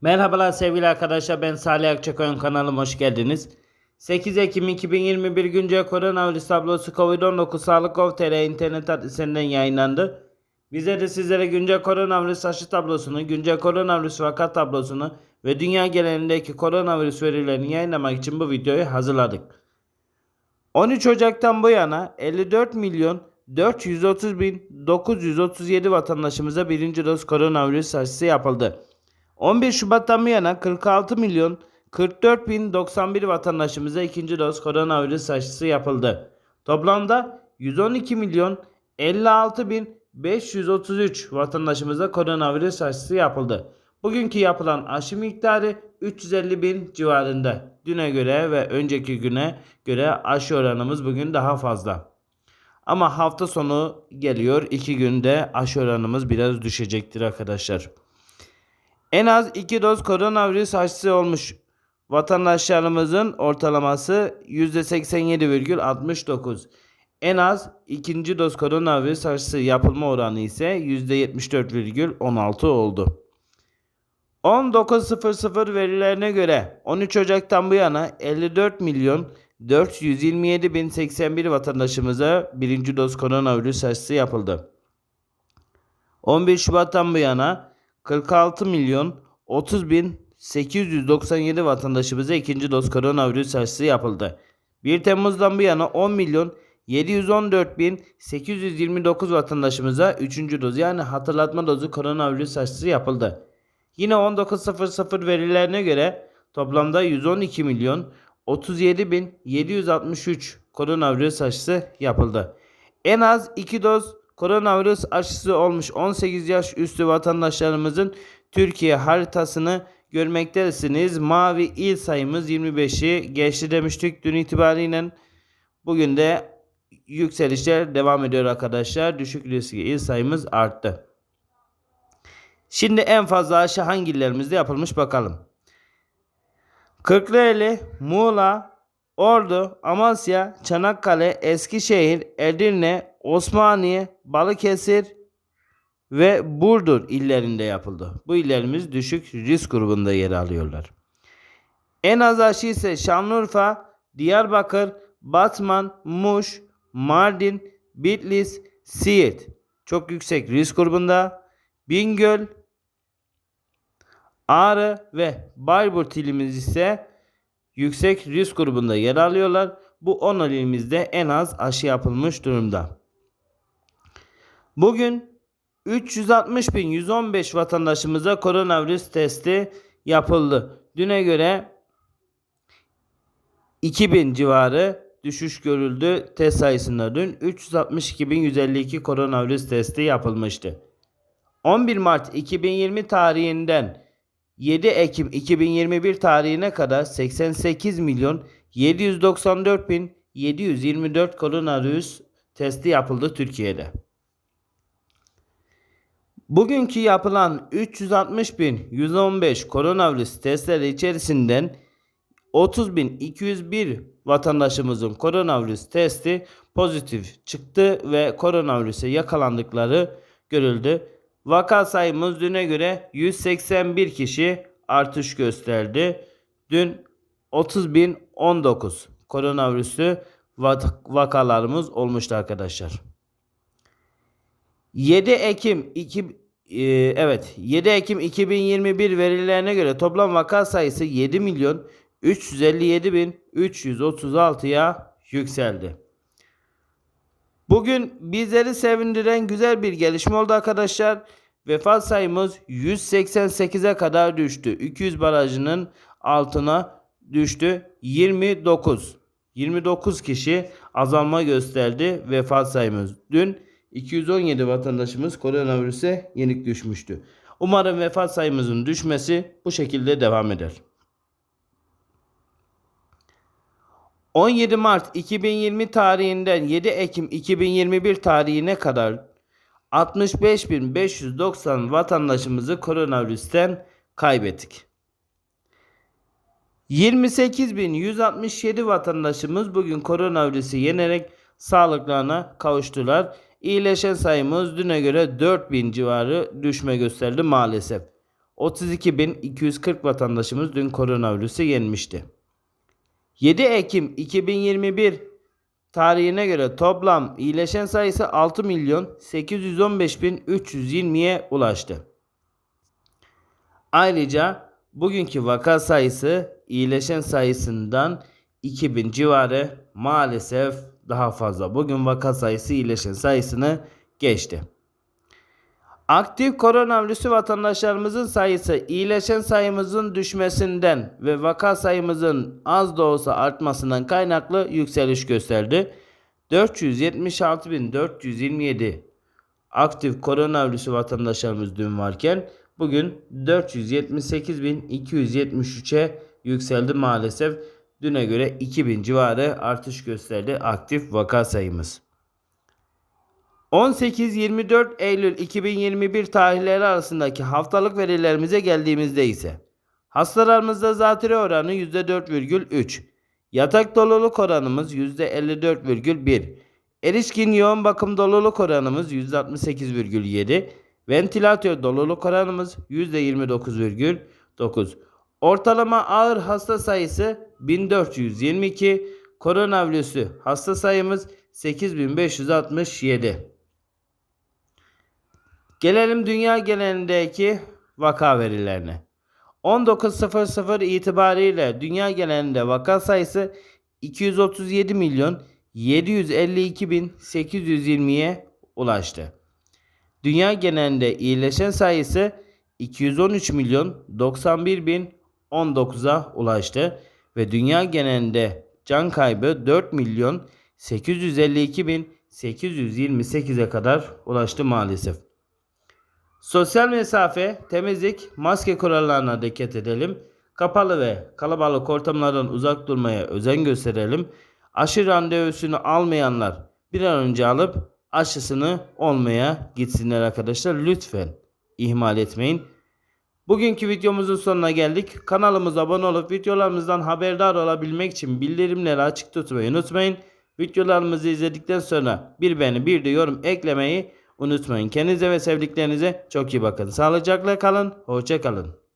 Merhabalar sevgili arkadaşlar ben Salih Akçakoyun kanalıma hoş geldiniz. 8 Ekim 2021 güncel koronavirüs tablosu COVID-19 Sağlık.gov.tr internet adresinden yayınlandı. Bize de sizlere güncel koronavirüs aşı tablosunu, güncel koronavirüs vaka tablosunu ve dünya genelindeki koronavirüs verilerini yayınlamak için bu videoyu hazırladık. 13 Ocak'tan bu yana 54 milyon 430 bin 937 vatandaşımıza birinci doz koronavirüs aşısı yapıldı. 11 Şubat'tan bu yana 46 milyon 44 bin 91 vatandaşımıza ikinci doz koronavirüs aşısı yapıldı. Toplamda 112 milyon 56 bin 533 vatandaşımıza koronavirüs aşısı yapıldı. Bugünkü yapılan aşı miktarı 350 bin civarında. Düne göre ve önceki güne göre aşı oranımız bugün daha fazla. Ama hafta sonu geliyor. 2 günde aşı oranımız biraz düşecektir arkadaşlar. En az 2 doz koronavirüs aşısı olmuş vatandaşlarımızın ortalaması %87,69. En az ikinci doz koronavirüs aşısı yapılma oranı ise %74,16 oldu. 19.00 verilerine göre 13 Ocak'tan bu yana 54 milyon 427 bin 81 vatandaşımıza birinci doz koronavirüs aşısı yapıldı. 11 Şubat'tan bu yana 46 milyon 30 bin 897 vatandaşımıza ikinci doz koronavirüs aşısı yapıldı. 1 Temmuz'dan bu yana 10 milyon 714 bin 829 vatandaşımıza 3. doz yani hatırlatma dozu koronavirüs aşısı yapıldı. Yine 19.00 verilerine göre toplamda 112 milyon 37 bin 763 koronavirüs aşısı yapıldı. En az 2 doz koronavirüs aşısı olmuş 18 yaş üstü vatandaşlarımızın Türkiye haritasını görmektesiniz. Mavi il sayımız 25'i geçti demiştik dün itibariyle. Bugün de yükselişler devam ediyor arkadaşlar. Düşük riskli il sayımız arttı. Şimdi en fazla aşı hangi illerimizde yapılmış bakalım. Kırklareli, Muğla, Ordu, Amasya, Çanakkale, Eskişehir, Edirne, Osmaniye, Balıkesir ve Burdur illerinde yapıldı. Bu illerimiz düşük risk grubunda yer alıyorlar. En az aşı ise Şanlıurfa, Diyarbakır, Batman, Muş, Mardin, Bitlis, Siirt çok yüksek risk grubunda. Bingöl, Ağrı ve Bayburt ilimiz ise yüksek risk grubunda yer alıyorlar. Bu 10 ilimizde en az aşı yapılmış durumda. Bugün 360.115 vatandaşımıza koronavirüs testi yapıldı. Düne göre 2000 civarı düşüş görüldü. Test sayısında dün 362.152 koronavirüs testi yapılmıştı. 11 Mart 2020 tarihinden 7 Ekim 2021 tarihine kadar 88 milyon 794 bin 724 koronavirüs testi yapıldı Türkiye'de. Bugünkü yapılan 360.115 koronavirüs testleri içerisinden 30.201 vatandaşımızın koronavirüs testi pozitif çıktı ve koronavirüse yakalandıkları görüldü. Vaka sayımız düne göre 181 kişi artış gösterdi. Dün 30.019 koronavirüsü vakalarımız olmuştu arkadaşlar. 7 Ekim 2 e, evet 7 Ekim 2021 verilerine göre toplam vaka sayısı 7 milyon 357 bin 336'ya yükseldi. Bugün bizleri sevindiren güzel bir gelişme oldu arkadaşlar. Vefat sayımız 188'e kadar düştü. 200 barajının altına düştü. 29. 29 kişi azalma gösterdi vefat sayımız. Dün 217 vatandaşımız koronavirüse yenik düşmüştü. Umarım vefat sayımızın düşmesi bu şekilde devam eder. 17 Mart 2020 tarihinden 7 Ekim 2021 tarihine kadar 65.590 vatandaşımızı koronavirüsten kaybettik. 28.167 vatandaşımız bugün koronavirüsü yenerek sağlıklarına kavuştular. İyileşen sayımız düne göre 4000 civarı düşme gösterdi maalesef. 32.240 vatandaşımız dün koronavirüsü yenmişti. 7 Ekim 2021 tarihine göre toplam iyileşen sayısı 6 milyon 815.320'ye ulaştı. Ayrıca bugünkü vaka sayısı iyileşen sayısından 2000 civarı maalesef daha fazla. Bugün vaka sayısı iyileşen sayısını geçti. Aktif koronavirüsü vatandaşlarımızın sayısı iyileşen sayımızın düşmesinden ve vaka sayımızın az da olsa artmasından kaynaklı yükseliş gösterdi. 476.427 aktif koronavirüsü vatandaşlarımız dün varken bugün 478.273'e yükseldi maalesef. Düne göre 2000 civarı artış gösterdi aktif vaka sayımız. 18-24 Eylül 2021 tarihleri arasındaki haftalık verilerimize geldiğimizde ise hastalarımızda zatürre oranı %4,3, yatak doluluk oranımız %54,1, erişkin yoğun bakım doluluk oranımız %68,7, ventilatör doluluk oranımız %29,9, ortalama ağır hasta sayısı 1422, koronavirüsü hasta sayımız 8567. Gelelim dünya genelindeki vaka verilerine. 19.00 itibariyle dünya genelinde vaka sayısı 237 milyon 752 bin 820'ye ulaştı. Dünya genelinde iyileşen sayısı 213 milyon 91 bin 19'a ulaştı ve dünya genelinde can kaybı 4 milyon 852 bin 828'e kadar ulaştı maalesef. Sosyal mesafe, temizlik, maske kurallarına dikkat edelim. Kapalı ve kalabalık ortamlardan uzak durmaya özen gösterelim. Aşı randevusunu almayanlar bir an önce alıp aşısını olmaya gitsinler arkadaşlar. Lütfen ihmal etmeyin. Bugünkü videomuzun sonuna geldik. Kanalımıza abone olup videolarımızdan haberdar olabilmek için bildirimleri açık tutmayı unutmayın. Videolarımızı izledikten sonra bir beğeni bir de yorum eklemeyi unutmayın. Kendinize ve sevdiklerinize çok iyi bakın. Sağlıcakla kalın. Hoşça kalın.